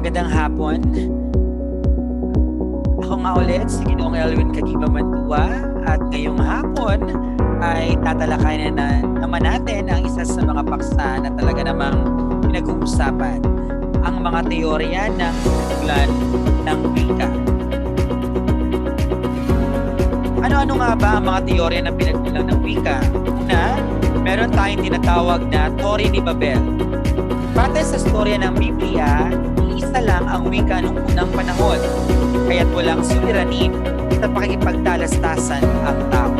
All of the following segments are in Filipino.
Magandang hapon. Ako nga ulit si Ginoong Elwin Kagiba Mantua at ngayong hapon ay tatalakayin na naman natin ang isa sa mga paksa na talaga namang pinag-uusapan ang mga teorya ng pinagmulan ng wika. Ano-ano nga ba ang mga teorya ng pinagmulan ng wika? Una, meron tayong tinatawag na Tori ni Babel. Batay sa storya ng Biblia, isa lang ang wika noong unang panahon, kaya't walang suliranin sa pakikipagtalastasan ang tao.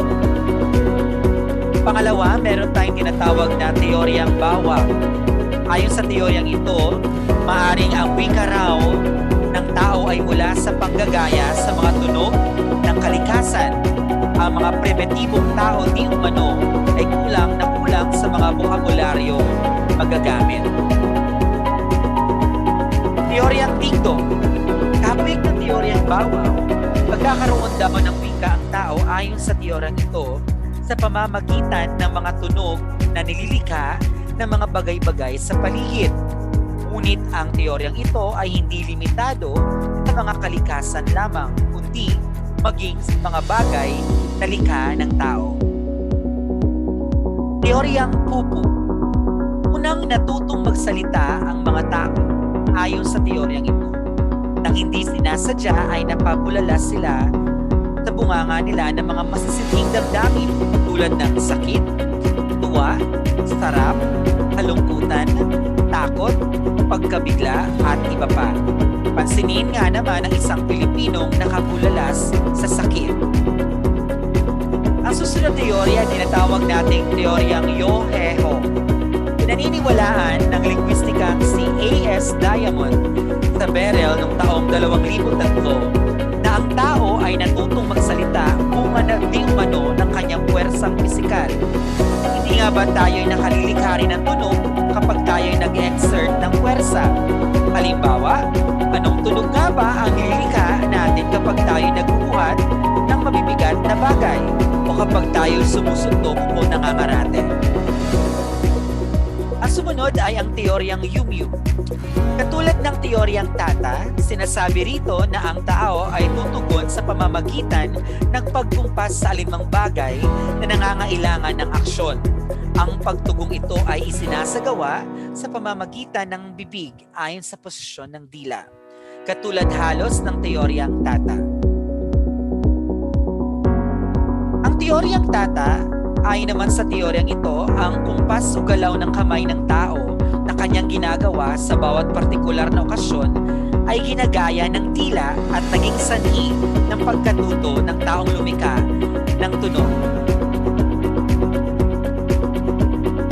Pangalawa, meron tayong tinatawag na teoryang bawal. Ayon sa teoryang ito, maaring ang wika raw ng tao ay mula sa panggagaya sa mga tunog ng kalikasan. Ang mga primitibong tao di umano ay kulang na kulang sa mga bokabularyo magagamit. Tingdo. Kapig ng teoryang bawaw, pagkakaroon daw ng wika ang tao ayon sa teoryang ito sa pamamagitan ng mga tunog na nililikha ng mga bagay-bagay sa paligid. Ngunit ang teoryang ito ay hindi limitado sa mga kalikasan lamang, kundi maging sa mga bagay na likha ng tao. Teoryang pupu. Unang natutong magsalita ang mga tao ayon sa teoryang ito. Nang hindi sinasadya ay napabulala sila sa bunganga nila ng mga masasinding damdamin tulad ng sakit, tuwa, sarap, kalungkutan, takot, pagkabigla at iba pa. Pansinin nga naman ang isang Pilipinong nakabulalas sa sakit. Ang susunod teorya tinatawag nating teoryang Yoheho. Pinaniniwalaan ng lingwistikang A.S. Diamond sa Beryl noong taong 2003 na ang tao ay natutong magsalita bunga na di umano ng kanyang puwersang pisikal. Hindi nga ba tayo'y nakalilikha rin ng tunog kapag tayo'y nag-exert ng puwersa? Halimbawa, anong tunog nga ba ang nililikha natin kapag tayo'y nagbubuhat ng mabibigat na bagay o kapag tayo'y sumusuntok o nangangarate? Ang sumunod ay ang teoryang Yum-Yum. Katulad ng teoryang Tata, sinasabi rito na ang tao ay tutugon sa pamamagitan ng pagkumpas sa alinmang bagay na nangangailangan ng aksyon. Ang pagtugong ito ay isinasagawa sa pamamagitan ng bibig ayon sa posisyon ng dila. Katulad halos ng teoryang Tata. Ang teoryang Tata ay naman sa teoryang ito ang kumpas o galaw ng kamay ng tao na kanyang ginagawa sa bawat partikular na okasyon ay ginagaya ng tila at naging sanhi ng pagkatuto ng taong lumika ng tunog.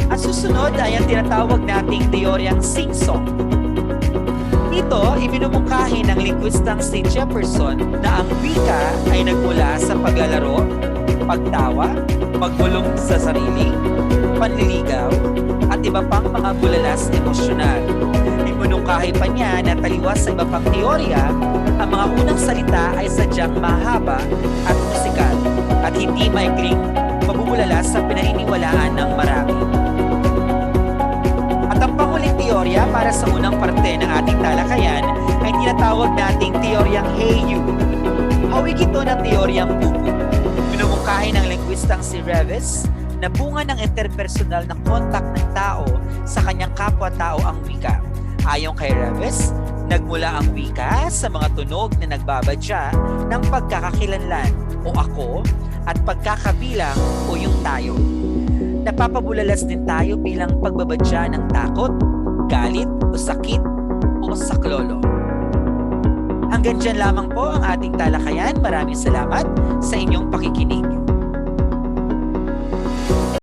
Ang susunod ay ang tinatawag nating teoryang sing-song. Dito, ibinumungkahi ng linguistang si Jefferson na ang wika ay nagmula sa paglalaro, pagtawa, pagbulong sa sarili, panliligaw, at iba pang mga bulalas emosyonal. Ibinungkahi pa niya na taliwas sa iba pang teorya, ang mga unang salita ay sadyang mahaba at musikal at hindi maikling mabubulalas sa pinaniniwalaan ng marami. At ang panguling teorya para sa unang parte ng ating talakayan ay tinatawag nating teoryang Heyu. Hawig ito ng teoryang Pupu. Minumungkahi ng linguistang si Reves na bunga ng interpersonal na kontak ng tao sa kanyang kapwa-tao ang wika. Ayon kay Reves, nagmula ang wika sa mga tunog na nagbabadya ng pagkakakilanlan o ako at pagkakabilang o yung tayo. Napapabulalas din tayo bilang pagbabadya ng takot, galit o sakit o saklolo. Hanggang dyan lamang po ang ating talakayan. Maraming salamat sa inyong pakikinig.